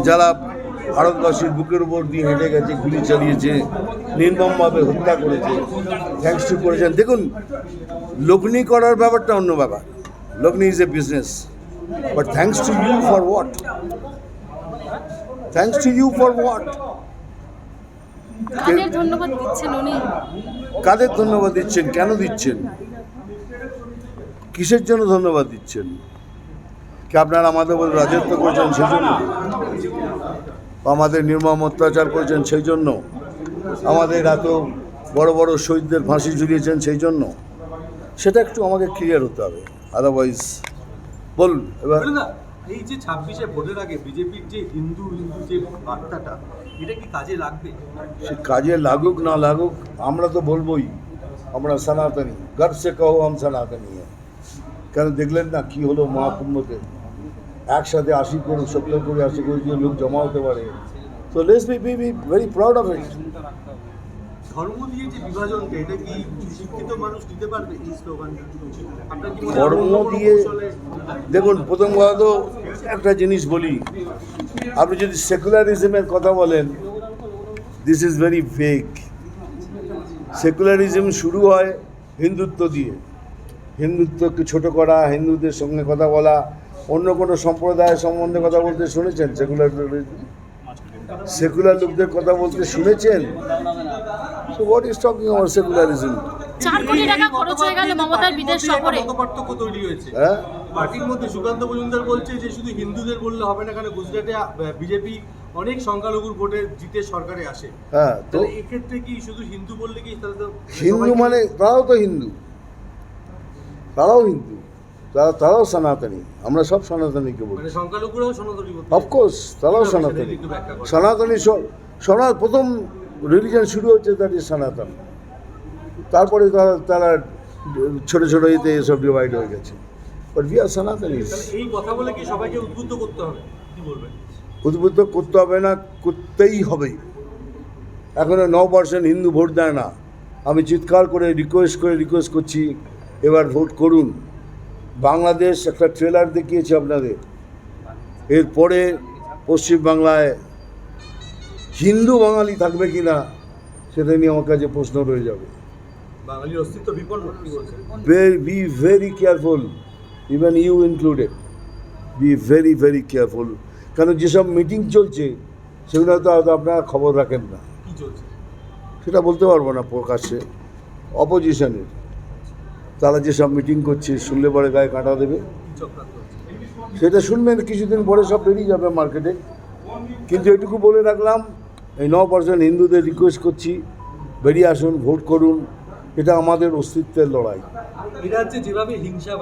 যারা ভারতবাসীর বুকের উপর দিয়ে হেঁটে গেছে গুলি চালিয়েছে নির্মমভাবে হত্যা করেছে টু করেছেন দেখুন লগ্নি করার ব্যাপারটা অন্য ব্যাপার। লগ্নি is a business but thanks to you for what thanks to you for what কাদের ধন্যবাদ দিচ্ছেন কাদের ধন্যবাদ দিচ্ছেন? কেন দিচ্ছেন? কিসের জন্য ধন্যবাদ দিচ্ছেন? কি আপনারা আমাদের উপর রাজত্ব করেছেন সেই জন্য বা আমাদের নির্মম অত্যাচার করেছেন সেই জন্য। আমাদের এত বড় বড় শহীদদের ফাঁসি ঝুলিয়েছেন সেই জন্য। সেটা একটু আমাকে ক্লিয়ার হতে হবে। আদারওয়াইজ বলুন এবার এই যে ছাব্বিশে ভোটের আগে বিজেপির যে হিন্দু হিন্দু যে বার্তাটা এটা কি কাজে লাগবে? সে কাজে লাগুক না লাগুক আমরা তো বলবোই আমরা সনাতনী গর্ব সে কহো আম সনাতনী কেন দেখলেন না কি হলো মহাকুম্ভতে? একসাথে আশি করে সত্তর করে আশি করে দিয়ে লোক জমা হতে পারে। তো let's be be be very proud of it ধর্ম দিয়ে যে বিভাজনটা এটা কি শিক্ষিত মানুষ দিতে পারবে এই স্লোগানটা আপনার কি ধর্ম দিয়ে দেখুন প্রথম কথা তো একটা জিনিস বলি। আপনি যদি সেকুলারিজমের কথা বলেন this is very vague secularism শুরু হয় হিন্দুত্ব দিয়ে। হিন্দুত্বকে ছোট করা হিন্দুদের সঙ্গে কথা বলা অন্য কোনো সম্প্রদায়ের সম্বন্ধে কথা বলতে শুনেছেন? সেকুলার সেকুলার লোকদের কথা বলতে শুনেছেন? So what is talking our secularism চার কোটি টাকা খরচ হয়ে গেল মমতার বিদেশ সফরে। মত পার্থক্য তৈরি হয়েছে হ্যাঁ? পার্টির মধ্যে সুকান্ত মজুমদার বলছে যে শুধু হিন্দুদের বললে হবে না কারণ গুজরাটে বিজেপি অনেক সংখ্যালঘুর ভোটে জিতে সরকারে আসে। হ্যাঁ তো এক্ষেত্রে কি শুধু হিন্দু বললে কি হিন্দু মানে তারাও তো হিন্দু। তারাও হিন্দু। তারা তারাও সনাতনী। আমরা সব সনাতনীকে বলি। মানে অফকোর্স তারাও সনাতনী। সনাতনী স- সনা প্রথম রিলিজন শুরু হচ্ছে দ্যাট ইজ সনাতন। তারপরে তারা তারা ছোট ছোট ইতে এসব ডিভাইড হয়ে গেছে। বাট আর সনাতনী এই কথা বলে কি সবাইকে উদ্বুদ্ধ করতে হবে? কি বলবেন? উদ্বুদ্ধ করতে হবে না করতেই হবে। এখনও ন পার্সেন্ট হিন্দু ভোট দেয় না। আমি চিৎকার করে রিকোয়েস্ট করে রিকোয়েস্ট করছি এবার ভোট করুন। বাংলাদেশ একটা ট্রেলার দেখিয়েছে আপনাদের। এরপরে পশ্চিমবাংলায় হিন্দু বাঙালি থাকবে কি না সেটা নিয়ে আমার কাছে প্রশ্ন রয়ে যাবে। বাঙালির অস্তিত্ব বিপন্ন be very careful even you included be very very careful কারণ যেসব মিটিং চলছে সেগুলো হয়তো হয়তো আপনারা খবর রাখেন না। সেটা বলতে পারব না প্রকাশ্যে অপোজিশনের তারা যেসব মিটিং করছে, শুনলে পরে গায়ে কাঁটা দেবে। সেটা শুনবেন, কিছুদিন পরে সব বেরিয়ে যাবে মার্কেটে। কিন্তু এটুকু বলে রাখলাম, এই ন পার্সেন্ট হিন্দুদের রিকোয়েস্ট করছি, বেরিয়ে আসুন, ভোট করুন। এটা আমাদের অস্তিত্বের লড়াই। যেভাবে হিংসা